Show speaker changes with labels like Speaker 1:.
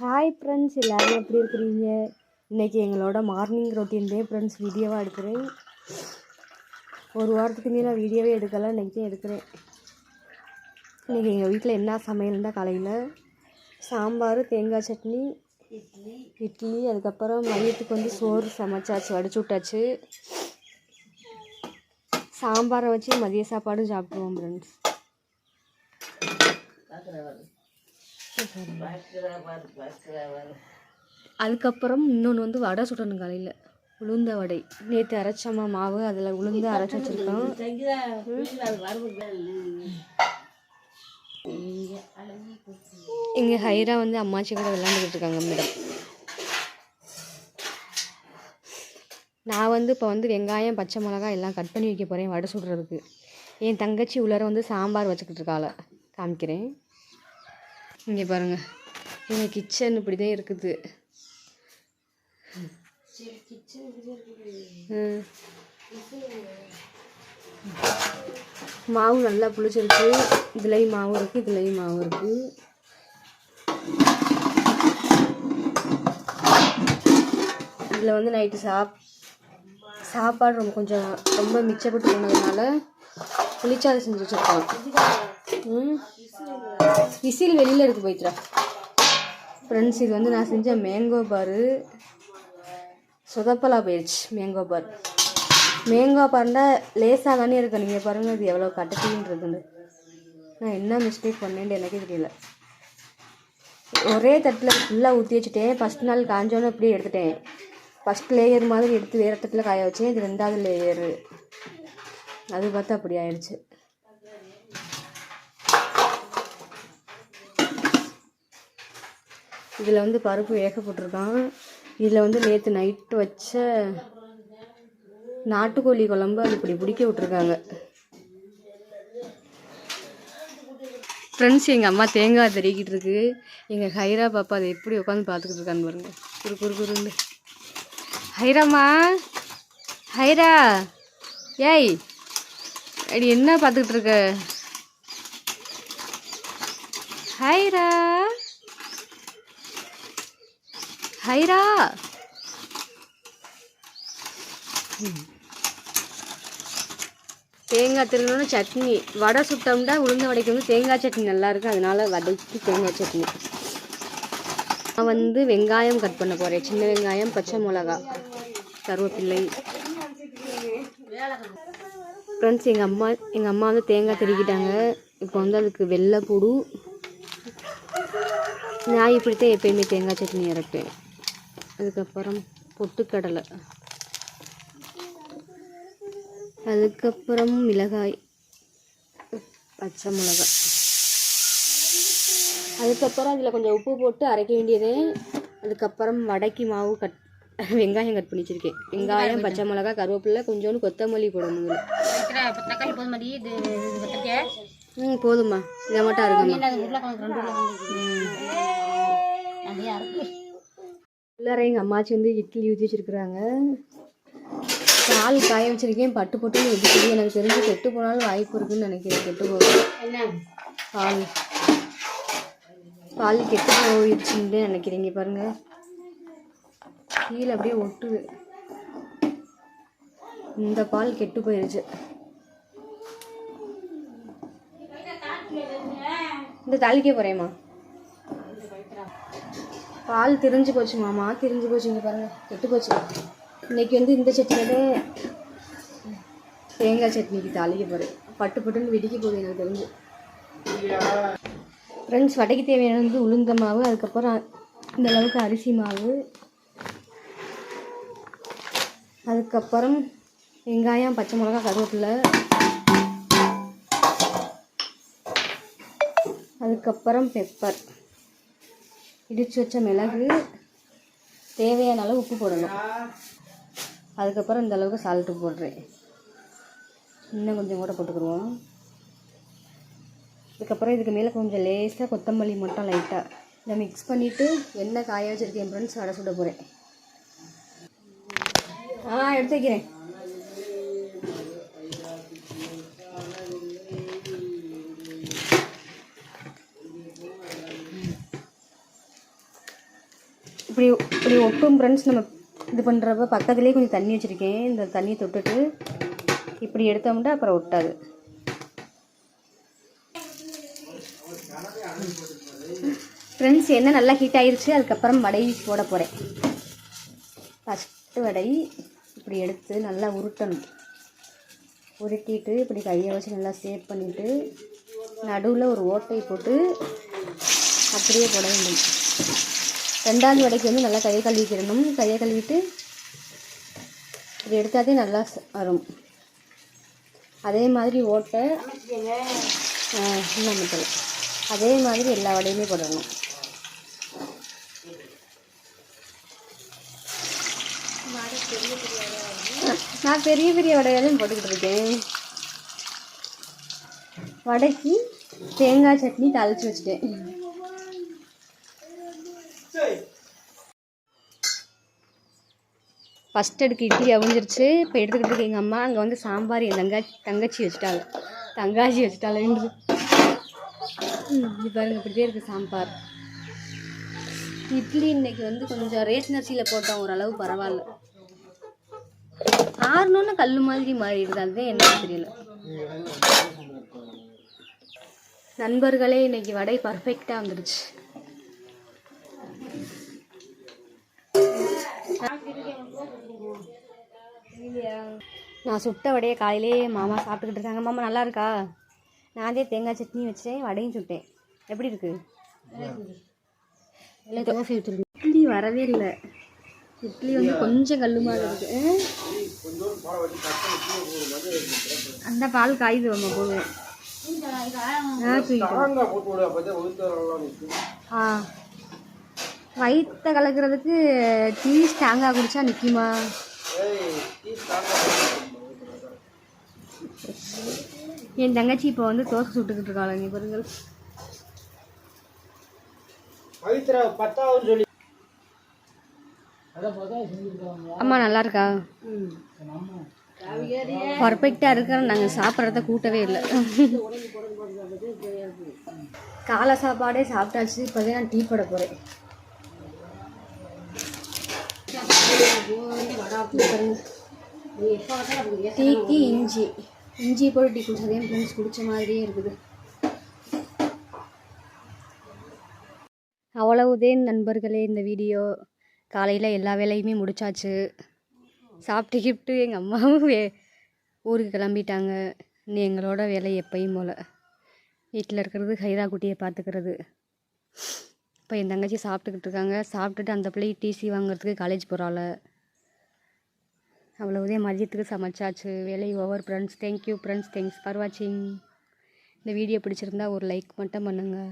Speaker 1: Hi friends எல்லோரும் எப்படி இருக்கிறீங்க? இன்றைக்கி எங்களோட மார்னிங் ரொட்டீன் டே ஃப்ரெண்ட்ஸ் வீடியோவாக எடுக்கிறேன். ஒரு வாரத்துக்கு மேலே வீடியோவே எடுக்கலை இன்றைக்கி தான் எடுக்கிறேன். இன்றைக்கி எங்கள் வீட்டில் என்ன சமையல்னா காலையில்? சாம்பார் தேங்காய் சட்னி இட்லி அதுக்கப்புறம் மதியத்துக்கு வந்து சோறு சமைச்சாச்சு வடிச்சு விட்டாச்சு. சாம்பாரை வச்சு மதிய சாப்பாடும் சாப்பிடுவோம் ஃப்ரெண்ட்ஸ் அதுக்கப்புறம் இன்னொன்று வந்து வடை சுடணும் காலையில். உளுந்த வடை. நேற்று அரைச்சம்மா மாவு அதில் உளுந்து அரைச்சி வச்சுருக்கோம். இங்கே ஹைரா வந்து அம்மாச்சி கூட விளாண்டுக்கிட்டு இருக்காங்க மேடம். நான் வந்து இப்போ வந்து வெங்காயம் பச்சை மிளகாய் எல்லாம் கட் பண்ணி வைக்க போகிறேன் வடை சுடுறதுக்கு. என் தங்கச்சி உள்ளார வந்து சாம்பார் வச்சுக்கிட்டு இருக்காள. காமிக்கிறேன். இங்கே பாருங்கள் எங்கள் கிச்சன் இப்படி தான் இருக்குது. மாவு நல்லா புளிச்சிருக்கு. இதுலேயும் மாவு இருக்குது இதுலேயும் மாவு இருக்குது இதில் வந்து நைட்டு சாப் சாப்பாடு ரொம்ப கொஞ்சம் ரொம்ப மிச்சப்பட்டு போனதுனால புளிச்சாறு செஞ்சு வச்சுருக்கோம். விசில் வெளியில் இருக்குது போயிட்டுரா ஃப்ரெண்ட்ஸ் இது வந்து நான் செஞ்ச மேங்கோ பாரு சொதப்பலா போயிடுச்சு மேங்கோ பார் மேங்கோ பாருண்டா லேசாக தானே இருக்கு. நீங்கள் பாருங்கள் அது எவ்வளோ கட்டட்டின்றதுன்னு நான் என்ன மிஸ்டேக் பண்ணேன்னு எனக்கே தெரியல. ஒரே தட்டில் ஃபுல்லாக ஊற்றி வச்சுட்டேன். ஃபஸ்ட் நாள் காஞ்சோன்னு அப்படியே எடுத்துட்டேன். ஃபஸ்ட் லேயர் மாதிரி எடுத்து வேறு தட்டில் காய வச்சேன். இது ரெண்டாவது லேயரு அது பார்த்தா அப்படி ஆயிடுச்சு இதில் வந்து பருப்பு வேக போட்டிருக்கான் இதில் வந்து நேற்று நைட்டு வச்ச நாட்டுக்கோழி குழம்பு அது இப்படி பிடிக்க விட்ருக்காங்க ஃப்ரெண்ட்ஸ் எங்கள் அம்மா தேங்காய் தெறிக்கிட்டு இருக்கு. எங்கள் ஹைரா பாப்பா அதை எப்படி உட்காந்து பார்த்துக்கிட்டு இருக்கான்னு பாருங்க. குறு குறு குறுன்னு. ஹைராம்மா? ஹைரா? ஏய் அடி என்ன பார்த்துக்கிட்டு இருக்க? ஹைரா? ஹைரா தேங்காய் திருநூறு சட்னி. வடை சுட்டோம்னா உளுந்த வடைக்கு வந்து தேங்காய் சட்னி நல்லாயிருக்கும் அதனால் அதனால வடைக்கு தேங்காய் சட்னி. நான் வந்து வெங்காயம் கட் பண்ண போகிறேன் சின்ன வெங்காயம் பச்சை மிளகா கருவேப்பிள்ளை ஃப்ரெண்ட்ஸ் எங்கள் அம்மா எங்கள் அம்மா வந்து தேங்காய் திருக்கிட்டாங்க இப்போ வந்து அதுக்கு வெள்ளைப்பூடு நான் இப்படித்தான் எப்பயுமே தேங்காய் சட்னி இறப்பேன் அதுக்கப்புறம் பொட்டுக்கடலை. அதுக்கப்புறம் மிளகாய் பச்சை மிளகாய். அதுக்கப்புறம் அதில் கொஞ்சம் உப்பு போட்டு அரைக்க வேண்டியது. அதுக்கப்புறம் வடைக்கு மாவு கட் வெங்காயம் கட் பண்ணி வச்சிருக்கேன். வெங்காயம் பச்சை மிளகாய் கருவேப்பிலை கொஞ்சோண்டு கொத்தமல்லி போடணும் ம் போதும்மா. இதை மட்டும் இருக்குமா உள்ளார எங்கள் அம்மாச்சி வந்து இட்லி ஊற்றி வச்சிருக்கிறாங்க. பால் காய வச்சிருக்கேன். பட்டு போட்டு எப்படி எனக்கு தெரிஞ்சு கெட்டு போனாலும் வாய்ப்பு இருக்குன்னு நினைக்கிறேன். கெட்டு போகும்
Speaker 2: என்ன?
Speaker 1: பால். பால் கெட்டு போயிடுச்சுன்னு நினைக்கிறீங்க பாருங்க. கீழே அப்படியே ஒட்டுது. இந்த பால் கெட்டு போயிடுச்சு இந்த தாளிக்க போகிறேம்மா பால் திரிஞ்சு போச்சு மாமா திரிஞ்சு போச்சு. இங்கே பாருங்க கெட்டு போச்சு. இன்றைக்கி வந்து இந்த சட்னியோட தேங்காய் சட்னிக்கு தாளிக்க போகிறேன் பட்டு பட்டுன்னு வெடிக்க போகுது எனக்கு தெரிஞ்சு. ஃப்ரெண்ட்ஸ் வடைக்கு தேவையான வந்து உளுந்த மாவு அதுக்கப்புறம் இந்த அளவுக்கு அரிசி மாவு. அதுக்கப்புறம் வெங்காயம் பச்சை மிளகா கருவேப்பிலை. அதுக்கப்புறம் பெப்பர் இடித்து வச்ச மிளகு தேவையான அளவு உப்பு போடணும். அதுக்கப்புறம் இந்த அளவுக்கு சால்ட்டு போடுறேன். இன்னும் கொஞ்சம் கூட போட்டுக்கிடுவோம். அதுக்கப்புறம் இதுக்கு மேலே கொஞ்சம் லேசாக கொத்தமல்லி மட்டும் லைட்டாக இதை மிக்ஸ் பண்ணிவிட்டு என்ன காய வச்சுருக்கேன் ஃப்ரெண்ட்ஸ் அடை சுட போகிறேன் ஆ எடுத்து வைக்கிறேன். இப்படி இப்படி ஒட்டும் ஃப்ரெண்ட்ஸ் நம்ம இது பண்ணுறப்ப பக்கத்துலேயே கொஞ்சம் தண்ணி வச்சுருக்கேன். இந்த தண்ணியை தொட்டுட்டு இப்படி எடுத்தோம்னா அப்புறம் ஒட்டாது. ஃப்ரெண்ட்ஸ் என்ன நல்லா ஹீட் ஆயிடுச்சு அதுக்கப்புறம் வடை போட போகிறேன் ஃபஸ்ட்டு வடை இப்படி எடுத்து நல்லா உருட்டணும். உருட்டிட்டு இப்படி கையை வச்சு நல்லா சேவ் பண்ணிவிட்டு நடுவில் ஒரு ஓட்டை போட்டு அப்படியே போட வேண்டும். ரெண்டாவது வடைக்கு வந்து நல்லா கையை கழுவிக்கிடணும் கையை கழுவிட்டு இது எடுத்தாதே நல்லா வரும். அதே மாதிரி ஓட்டை இன்னும் மட்டும். அதே மாதிரி எல்லா வடையுமே போடணும். நான் பெரிய பெரிய வடையாலையும் போட்டுக்கிட்டு இருக்கேன். வடைக்கு தேங்காய் சட்னி தாளிச்சு வச்சுட்டேன். ஃபஸ்ட் அடுக்கு இட்லி அவிஞ்சிருச்சு. இப்போ எடுத்துக்கிட்டு எங்கள் அம்மா அங்கே வந்து சாம்பார் என் தங்காச்சி தங்கச்சி வச்சுட்டாங்க. தங்காச்சி வச்சுட்டாளேன்று இது பாருங்க இப்படியே இருக்குது சாம்பார். இட்லி இன்னைக்கு வந்து கொஞ்சம் ரேஷன் அரிசியில் போட்டோம். ஓரளவு பரவாயில்ல. ஆறணும்னு கல் மாதிரி மாறிடுது. அதுதான் என்னன்னு தெரியல. நண்பர்களே இன்னைக்கு வடை பர்ஃபெக்டாக வந்துடுச்சு நான் சுட்ட வடையை காலையிலே மாமா சாப்பிட்டுக்கிட்டு இருக்காங்க. மாமா நல்லா இருக்கா? நான் தான் தேங்காய் சட்னி வச்சேன் வடையும் சுட்டேன். எப்படி இருக்கு? இட்லி வரவே இல்லை. இட்லி வந்து கொஞ்சம் கல்லுமாக இருக்கு? அந்த பால் காயுது ஆ தூக்கிட்டோம் ஆ. வயிற்ற கலக்கிறதுக்கு டீ ஸ்ட்ராங்காக குடிச்சா நிற்குமா என் தங்கச்சி இப்போ வந்து தோசை சுட்டுக்கிட்டு இருக்காள் நீ பாருங்கள் அம்மா நல்லா இருக்கா? பர்ஃபெக்டாக இருக்கிற நாங்கள் சாப்பிட்றத கூட்டவே இல்லை. காலை சாப்பாடே சாப்பிட்டாச்சு இப்போதான் நான் டீ போட போகிறேன் டீக்கு இஞ்சி. இஞ்சி போட்டு டீ குடிச்சதே என் ஃப்ரெண்ட்ஸ் குடிச்ச மாதிரியே இருக்குது. அவ்வளவுதேன் நண்பர்களே இந்த வீடியோ காலையில் எல்லா வேலையுமே முடிச்சாச்சு. சாப்பிட்டு கிப்ட்டு எங்கள் அம்மாவும் வே ஊருக்கு கிளம்பிட்டாங்க. இனி எங்களோட வேலை எப்பயும் போல். வீட்டில் இருக்கிறது ஹைரா குட்டியை பார்த்துக்கிறது. இப்போ என் தங்கச்சி சாப்பிட்டுக்கிட்டு இருக்காங்க. சாப்பிட்டுட்டு அந்த பிள்ளை டிசி வாங்குறதுக்கு காலேஜ் போகிறாள் அவ்வளவுதே மதியத்துக்கு சமைச்சாச்சு. வேலை over friends thank you friends thanks for வாட்சிங் இந்த வீடியோ பிடிச்சிருந்தா ஒரு லைக் மட்டும் பண்ணுங்கள்